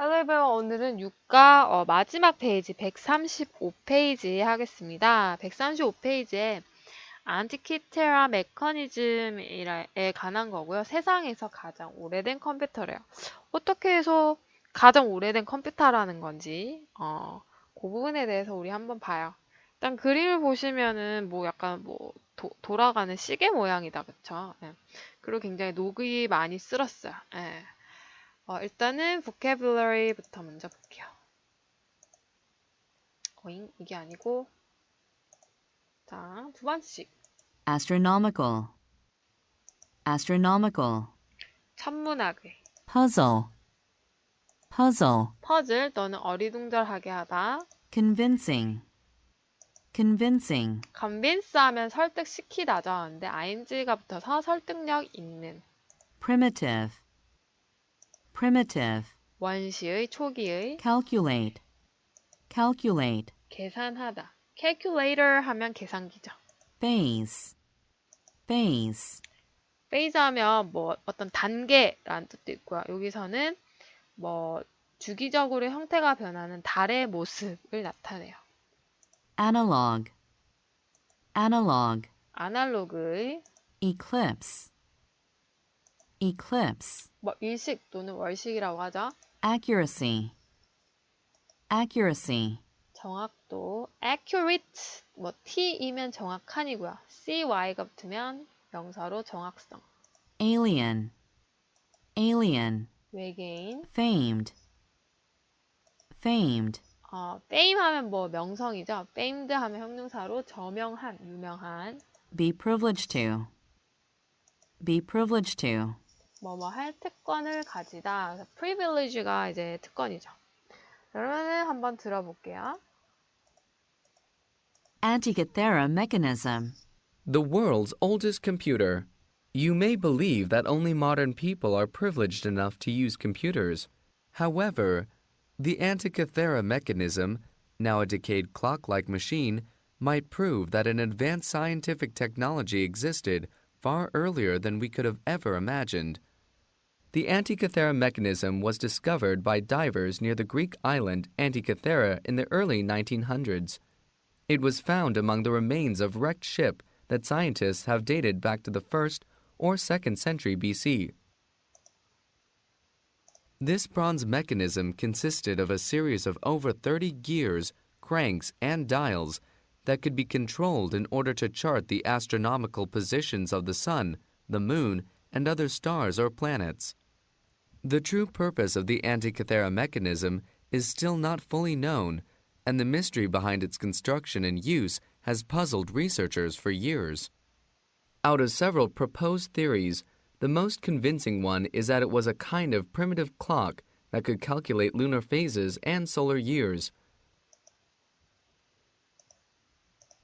However, 오늘은 6과 어, 마지막 페이지 135페이지 하겠습니다. 135페이지에 안티키테라 메커니즘에 관한 거고요. 세상에서 가장 오래된 컴퓨터래요. 어떻게 해서 가장 오래된 컴퓨터라는 건지 어, 그 부분에 대해서 우리 한번 봐요. 일단 그림을 보시면은 뭐 약간 뭐 도- 돌아가는 시계 모양이다, 그쵸? 예. 그리고 굉장히 녹이 많이 쓸었어요. 예. 어, 일단은 vocabulary부터 먼저 볼게요. 어잉? 이게 아니고 자, 두 번씩 astronomical, astronomical, 천문학의 puzzle, puzzle, 퍼즐 또는 어리둥절하게 하다 convincing, convincing, convince 하면 설득시키다죠. 근데 ing가 붙어서 설득력 있는 primitive, primitive, 원시의 초기의 calculate, calculate, 계산하다 calculator 하면 계산기죠. phase, phase, phase 하면 뭐 어떤 단계라는 뜻도 있고요. 여기서는 뭐 주기적으로 형태가 변하는 달의 모습을 나타내요. analog, analog, 아날로그의 eclipse, eclipse, 뭐 일식 또는 월식이라고 하죠. accuracy, accuracy, 정확도 accurate 뭐 t이면 정확한이고요. cy가 붙으면 명사로 정확성. alien, alien, 외계인 famed, famed, 어, fame 하면 뭐 명성이죠. famed 하면 형용사로 저명한, 유명한 be privileged to, be privileged to, 뭐뭐 할 특권을 가지다. 그래서 privilege가 이제 특권이죠. 그러면은 한번 들어볼게요. Antikythera mechanism, The world's oldest computer. You may believe that only modern people are privileged enough to use computers. However, the Antikythera mechanism, now a decayed clock like machine, might prove that an advanced scientific technology existed far earlier than we could have ever imagined. The Antikythera mechanism was discovered by divers near the Greek island Antikythera in the early 1900s. It was found among the remains of wrecked ship that scientists have dated back to the 1st or 2nd century BC. This bronze mechanism consisted of a series of over 30 gears, cranks, and dials that could be controlled in order to chart the astronomical positions of the sun, the moon, and other stars or planets. The true purpose of the Antikythera mechanism is still not fully known, and the mystery behind its construction and use has puzzled researchers for years. Out of several proposed theories, the most convincing one is that it was a kind of primitive clock that could calculate lunar phases and solar years.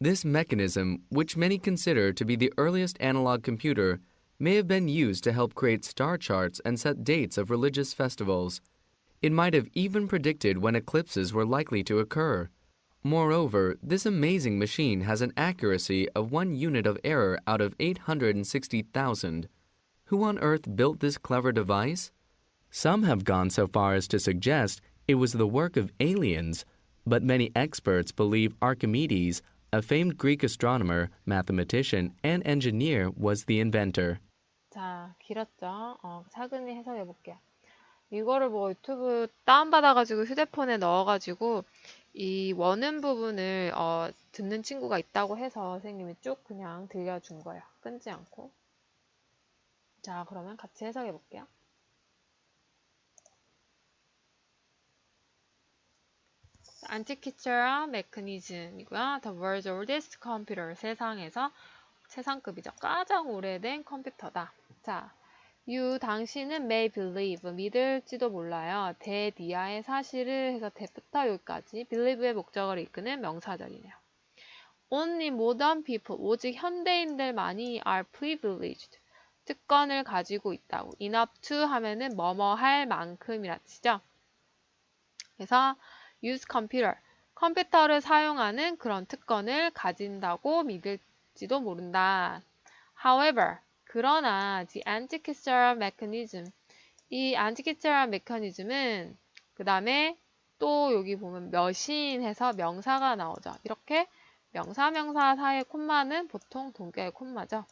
This mechanism, which many consider to be the earliest analog computer, may have been used to help create star charts and set dates of religious festivals. It might have even predicted when eclipses were likely to occur. Moreover, this amazing machine has an accuracy of one unit of error out of 860,000. Who on earth built this clever device? Some have gone so far as to suggest it was the work of aliens, but many experts believe Archimedes, a famed Greek astronomer, mathematician, and engineer, was the inventor. 자, 길었죠? 어, 차근히 해석해 볼게요. 이거를 뭐 유튜브 다운받아가지고 휴대폰에 넣어가지고 이 원음 부분을 어, 듣는 친구가 있다고 해서 선생님이 쭉 그냥 들려준 거예요. 끊지 않고. 자, 그러면 같이 해석해 볼게요. 안티키처라 메커니즘이고요. The world's oldest computer. 세상에서 최상급이죠. 가장 오래된 컴퓨터다. 자, you 당신은 may believe 믿을지도 몰라요. 대디아의 사실을 해서 대부터 여기까지 believe의 목적어를 이끄는 명사절이네요. Only modern people 오직 현대인들만이 are privileged 특권을 가지고 있다고 enough to 하면은 뭐뭐 할 만큼이라 치죠. 그래서 use computer 컴퓨터를 사용하는 그런 특권을 가진다고 믿을지도 모른다. However, 그러나 the Antikythera mechanism 이 Antikythera mechanism은 그 다음에 또 여기 보면 몇인 해서 명사가 나오죠. 이렇게 명사 명사 사이의 콤마는 보통 동격의 콤마죠.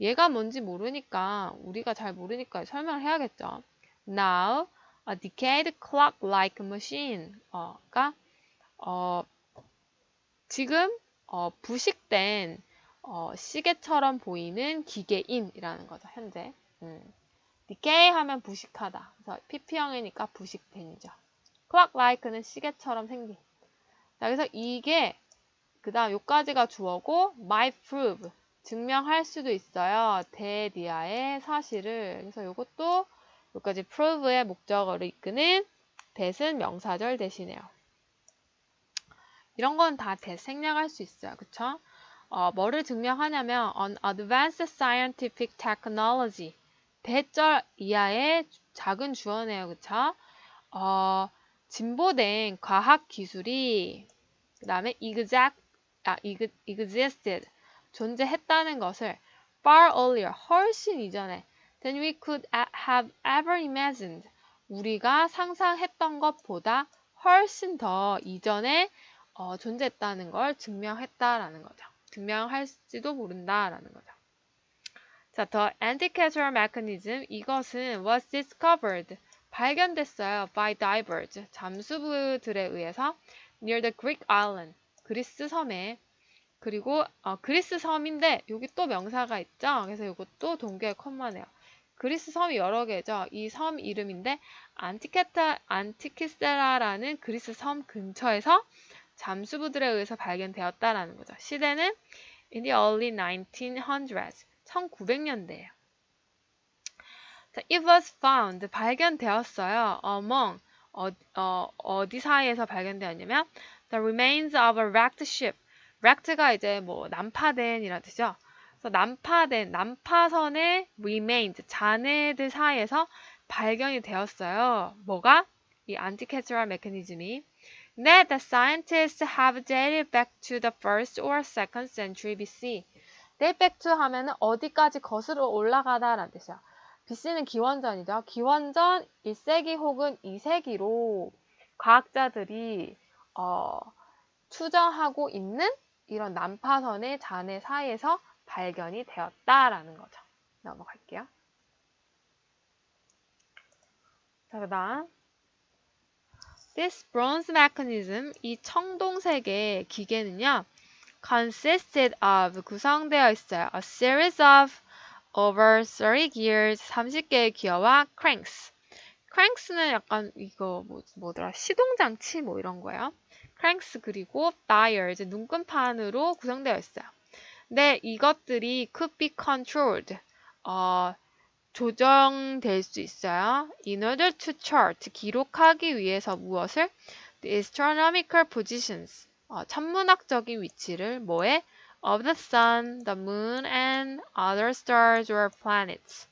얘가 뭔지 모르니까 우리가 잘 모르니까 설명을 해야겠죠. Now a decayed clock-like machine. 어, 가 어, 지금 어, 부식된 어, 시계처럼 보이는 기계인이라는 거죠. 현재. 음. decay 하면 부식하다. 그래서 pp형이니까 부식된이죠. clock-like는 시계처럼 생긴. 자, 그래서 이게 그 다음 요까지가 주어고 might prove 증명할 수도 있어요. 대디아의 사실을. 그래서 요것도 여기까지 prove의 목적어를 이끄는 that은 명사절 대신해요. 이런 건 다 that 생략할 수 있어요. 그쵸? 어, 뭐를 증명하냐면 on advanced scientific technology 대절 이하의 작은 주어네요. 그쵸? 어, 진보된 과학 기술이 그 다음에 exact, 아, ex- existed 존재했다는 것을 far earlier 훨씬 이전에 than we could have ever imagined. 우리가 상상했던 것보다 훨씬 더 이전에 어, 존재했다는 걸 증명했다라는 거죠. 증명할지도 모른다라는 거죠. 자, the anti-casual mechanism 이것은 was discovered 발견됐어요 by divers 잠수부들에 의해서 near the Greek island 그리스 섬에 그리고 어, 그리스 섬인데 여기 또 명사가 있죠. 그래서 이것도 동계의 컴마네요. 그리스 섬이 여러 개죠. 이 섬 이름인데 안티케타 안티키세라라는 그리스 섬 근처에서 잠수부들에 의해서 발견되었다라는 거죠. 시대는 in the early 1900s, 1900년대예요. 자, it was found 발견되었어요. among 어, 어, 어디 사이에서 발견되었냐면 the remains of a wrecked ship. wrecked가 이제 뭐 난파된이라 뜻이죠. 그래서 난파된 난파선의 remains 잔해들 사이에서 발견이 되었어요. 뭐가? 이 anti-casual mechanism이 that the scientists have dated back to the first or second century BC. date back to 하면은 어디까지 거슬러 올라가다라는 뜻이야. BC는 기원전이죠. 기원전 1세기 혹은 2세기로 과학자들이 어, 추정하고 있는 이런 난파선의 잔해 사이에서 발견이 되었다라는 거죠. 넘어갈게요. 자, 그 다음. This bronze mechanism, 이 청동색의 기계는요, consisted of, 구성되어 있어요. A series of over 30 gears, 30개의 기어와 cranks. cranks는 약간 이거 뭐, 뭐더라, 시동장치 뭐 이런 거예요. cranks 그리고 dials, 눈금판으로 구성되어 있어요. 근데 이것들이 could be controlled, 어, 조정될 수 있어요. In order to chart, 기록하기 위해서 무엇을? The astronomical positions, 어, 천문학적인 위치를 뭐에? Of the sun, the moon, and other stars or planets.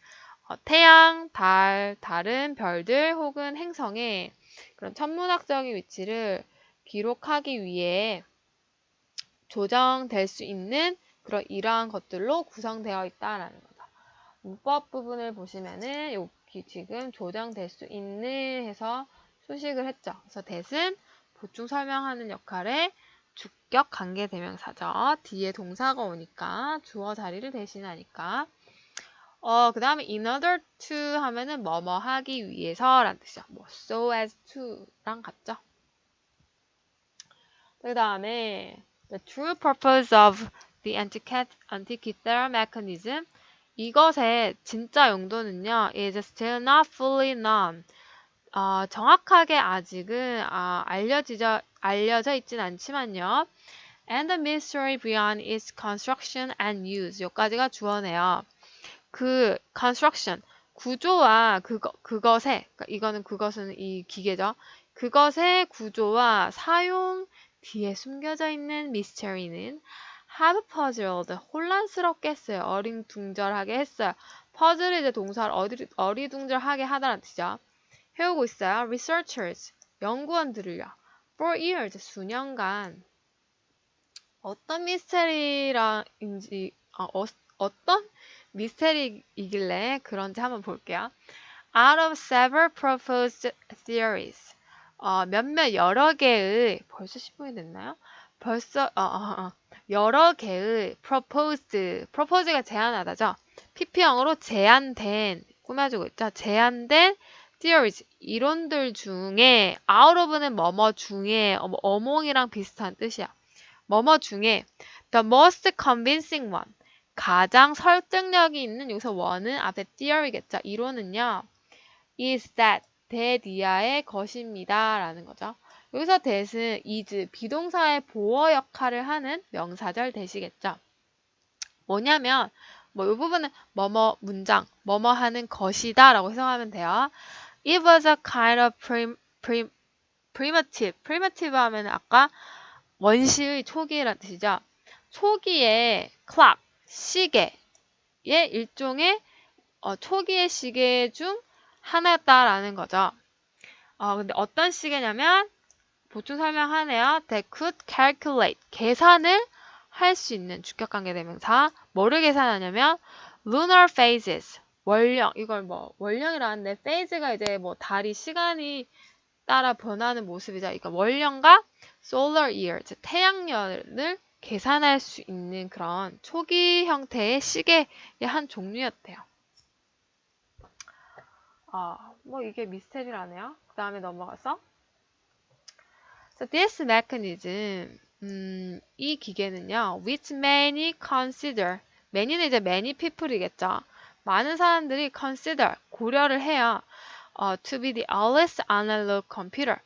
어, 태양, 달, 다른 별들 혹은 행성의 그런 천문학적인 위치를 기록하기 위해 조정될 수 있는 그런 이러한 것들로 구성되어 있다라는 거죠. 문법 부분을 보시면은 여기 지금 조정될 수 있는 해서 수식을 했죠. 그래서 that은 보충 설명하는 역할의 주격 관계 대명사죠. 뒤에 동사가 오니까 주어 자리를 대신하니까. 어, 그 다음에 in order to 하면은 뭐뭐 하기 위해서 라는 뜻이죠. 뭐 so as to랑 같죠. 그 다음에 the true purpose of the antikythera mechanism 이것의 진짜 용도는요 is still not fully known. 어, 정확하게 아직은 아, 알려지져, 알려져 있진 않지만요. And the mystery beyond its construction and use. 여기까지가 주어네요. 그 construction, 구조와 그거, 그것의, 그러니까 이거는 그것은 이 기계죠. 그것의 구조와 사용 뒤에 숨겨져 있는 미스터리는 have puzzled, 혼란스럽게 했어요. 어리둥절하게 했어요. 퍼즐이 이제 동사를 어리, 어리둥절하게 하다라는 뜻이죠. 해오고 있어요. researchers, 연구원들을요. for years, 수년간 어떤 미스테리라인지 어, 어, 어떤 미스테리이길래 그런지 한번 볼게요. Out of several proposed theories, 어, 몇몇 여러 개의 벌써 10분이 됐나요? 벌써 어, 어, 어, 여러 개의 proposed, propose가 제안하다죠. PP형으로 제안된 꾸며주고 있죠. 제안된 theories 이론들 중에 out of는 뭐뭐 중에 어몽이랑 비슷한 뜻이야. 뭐뭐 중에 the most convincing one 가장 설득력이 있는 여기서 one은 앞에 theory겠죠. 이론은요. is that 대디아의 것입니다. 라는 거죠. 여기서 that은 is 비동사의 보어 역할을 하는 명사절 대시겠죠. 뭐냐면 뭐 이 부분은 뭐뭐 문장, 뭐뭐 하는 것이다 라고 해석하면 돼요. It was a kind of prim, prim, primitive. primitive 하면 아까 원시의 초기라는 뜻이죠. 초기의 clock, 시계의 일종의 어, 초기의 시계 중 하나였다라는 거죠. 어, 근데 어떤 시계냐면 보충 설명하네요. They could calculate. 계산을 할 수 있는 주격관계 대명사. 뭐를 계산하냐면 lunar phases. 월령. 이걸 뭐 월령이라는데 phase가 이제 뭐 달이 시간이 따라 변하는 모습이죠. 그러니까 월령과 solar year, 즉 태양열을 계산할 수 있는 그런 초기 형태의 시계의 한 종류였대요. 아, 뭐 이게 미스테리라네요. 그 다음에 넘어가서 So this mechanism, 음, 이 기계는요, which many consider, many는 이제 many people이겠죠. 많은 사람들이 consider, 고려를 해요. 어, to be the earliest analog computer.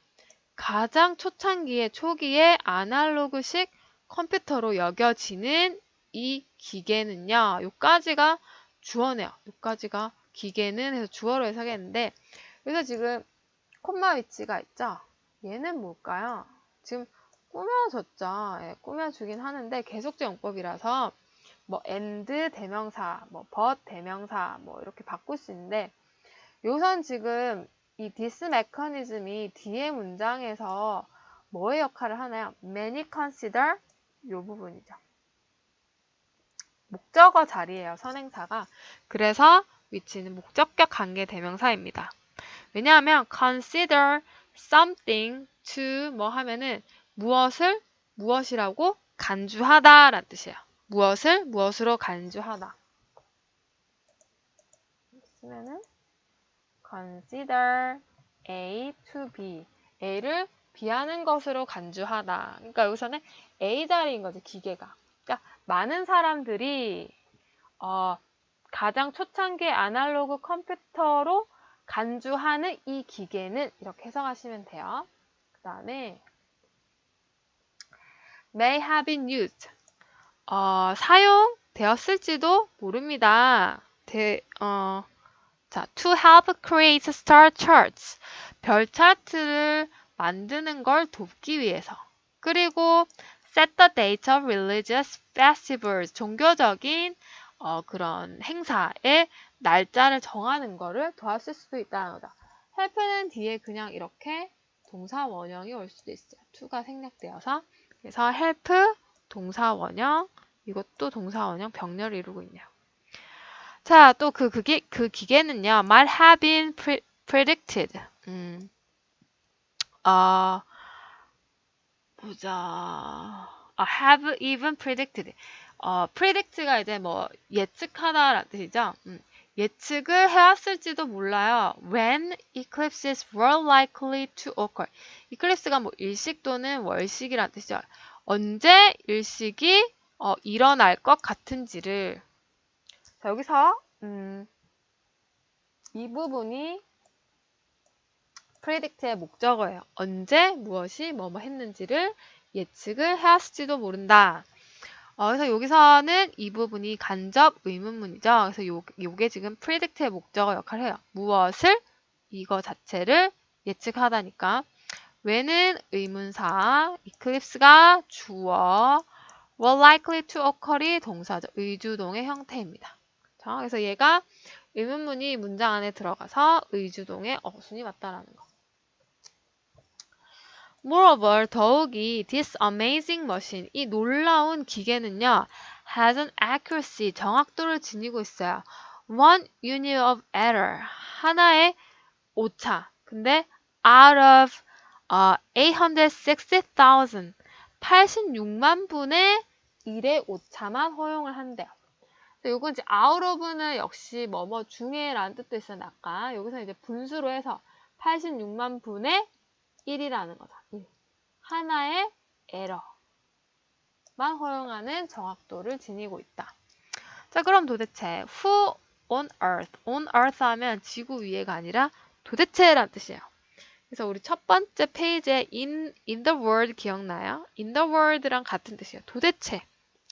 가장 초창기의 초기의 아날로그식 컴퓨터로 여겨지는 이 기계는요, 요까지가 주어네요. 요까지가 기계는 해서 주어로 해석했는데, 여기서 지금 콤마 위치가 있죠? 얘는 뭘까요? 지금 꾸며줬죠. 예, 꾸며주긴 하는데 계속적 용법이라서 뭐 and 대명사, 뭐 but 대명사 뭐 이렇게 바꿀 수 있는데 요선 지금 이 this mechanism이 뒤에 문장에서 뭐의 역할을 하나요? many consider 요 부분이죠. 목적어 자리예요. 선행사가. 그래서 위치는 목적격 관계 대명사입니다. 왜냐하면 consider something to 뭐 하면은 무엇을 무엇이라고 간주하다 라는 뜻이에요. 무엇을 무엇으로 간주하다. 쓰면은 consider A to B. A를 B하는 것으로 간주하다. 그러니까 여기서는 A 자리인 거지, 기계가. 그러니까 많은 사람들이 어, 가장 초창기 아날로그 컴퓨터로 간주하는 이 기계는 이렇게 해석하시면 돼요. 그 다음에 may have been used. 어, 사용되었을지도 모릅니다. 대, 어, 자, to help create star charts. 별 차트를 만드는 걸 돕기 위해서. 그리고 set the date of religious festivals. 종교적인 어, 그런 행사의 날짜를 정하는 거를 도왔을 수도 있다는 거다. help는 뒤에 그냥 이렇게 동사 원형이 올 수도 있어요. to가 생략되어서. 그래서 help, 동사 원형, 이것도 동사 원형 병렬을 이루고 있네요. 자, 또 그 그게 그 기계는요. might have been pre, predicted. 음. 어, 보자. 아, have even predicted. 어, predict가 이제 뭐 예측하다라는 뜻이죠. 음, 예측을 해왔을지도 몰라요. When eclipses were likely to occur. 이클립스가 뭐 일식 또는 월식이라는 뜻이죠. 언제 일식이 어, 일어날 것 같은지를. 자, 여기서 음, 이 부분이 predict의 목적어예요. 언제 무엇이 뭐뭐 했는지를 예측을 해왔을지도 모른다. 어, 그래서 여기서는 이 부분이 간접 의문문이죠. 그래서 요, 요게 지금 predict의 목적어 역할을 해요. 무엇을 이거 자체를 예측하다니까. when은 의문사, eclipse가 주어, were likely to occur이 동사죠. 의주동의 형태입니다. 자, 그래서 얘가 의문문이 문장 안에 들어가서 의주동의 어순이 맞다라는 거. Moreover, 더욱이 this amazing machine, 이 놀라운 기계는요, has an accuracy, 정확도를 지니고 있어요. One unit of error, 하나의 오차. 근데 out of 어, 860,000 86만 분의 1의 오차만 허용을 한대요. 요건 이제 out of는 역시 뭐뭐 중에라는 뜻도 있었는데 아까 여기서 이제 분수로 해서 86만 분의 1이라는 거죠. 1. 하나의 에러만 허용하는 정확도를 지니고 있다. 자, 그럼 도대체 who on earth, on earth 하면 지구 위에가 아니라 도대체란 뜻이에요. 그래서 우리 첫 번째 페이지에 in, in the world 기억나요? in the world랑 같은 뜻이에요. 도대체.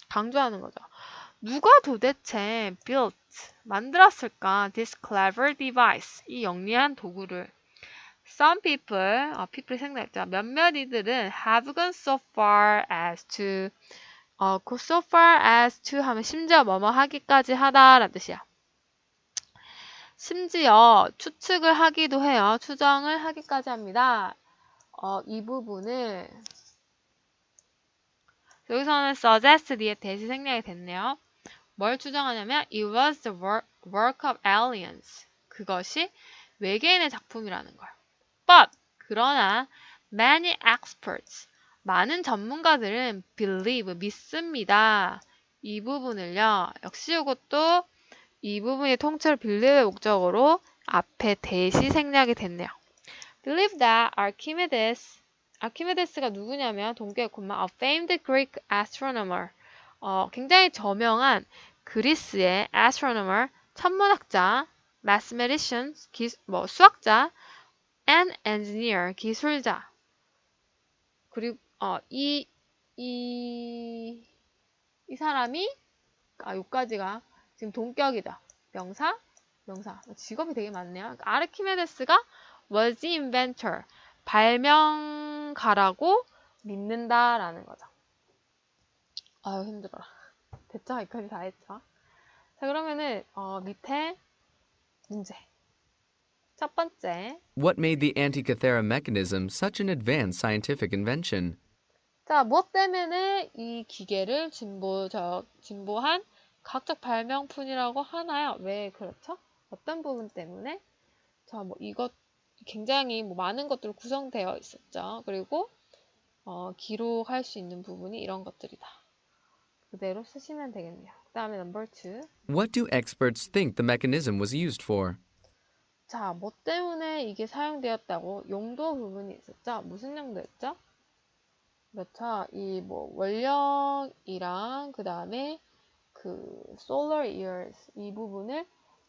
강조하는 거죠. 누가 도대체 built, 만들었을까? this clever device, 이 영리한 도구를. Some people, 어, people이 생각했죠. 몇몇 이들은 have gone so far as to, 어, go so far as to 하면 심지어 뭐뭐 하기까지 하다라는 뜻이야. 심지어 추측을 하기도 해요. 추정을 하기까지 합니다. 어, 이 부분을 여기서는 suggest 뒤에 대시 생략이 됐네요. 뭘 추정하냐면 it was the work, work of aliens. 그것이 외계인의 작품이라는 걸. But 그러나 many experts 많은 전문가들은 believe 믿습니다. 이 부분을요. 역시 이것도 이 부분이 통째로 believe의 목적으로 앞에 대시 생략이 됐네요. believe that Archimedes 아키메데스가 누구냐면 동계였구만. A famed Greek astronomer. 어, 굉장히 저명한 그리스의 astronomer, 천문학자, mathematician, 기, 뭐 수학자, and engineer, 기술자. 그리고 어, 이, 이, 이 사람이 아, 요까지가 지금 동격이다. 명사, 명사. 직업이 되게 많네요. 아르키메데스가 was the inventor. 발명가라고 믿는다라는 거죠. 아유 힘들어라. 됐죠? 여기까지 다 했죠? 자 그러면은 어, 밑에 문제. 첫 번째. What made the Antikythera mechanism such an advanced scientific invention? 자, 무엇 때문에 이 기계를 진보, 저, 진보한 과학적 발명품이라고 하나요? 왜 그렇죠? 어떤 부분 때문에? 자, 뭐 이것 굉장히 뭐 많은 것들로 구성되어 있었죠. 그리고 어, 기록할 수 있는 부분이 이런 것들이다. 그대로 쓰시면 되겠네요. 그 다음에 넘버 2. What do experts think the mechanism was used for? 자, 뭐 때문에 이게 사용되었다고 용도 부분이 있었죠? 무슨 용도였죠? 그렇죠. 이 뭐 원력이랑 그 다음에 그 solar years 이 부분을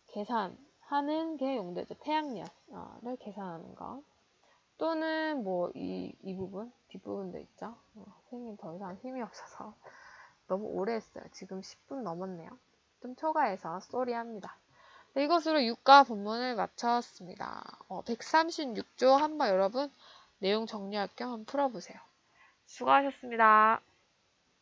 계산하는 게 용도죠. 태양열을 계산하는 거. 또는 뭐 이 이 부분 뒷부분도 있죠. 어, 선생님 더 이상 힘이 없어서 너무 오래 했어요. 지금 10분 넘었네요. 좀 초과해서 쏘리합니다. 네, 이것으로 6과 본문을 마쳤습니다. 어, 136조 한번 여러분 내용 정리할 겸 한번 풀어보세요. 수고하셨습니다.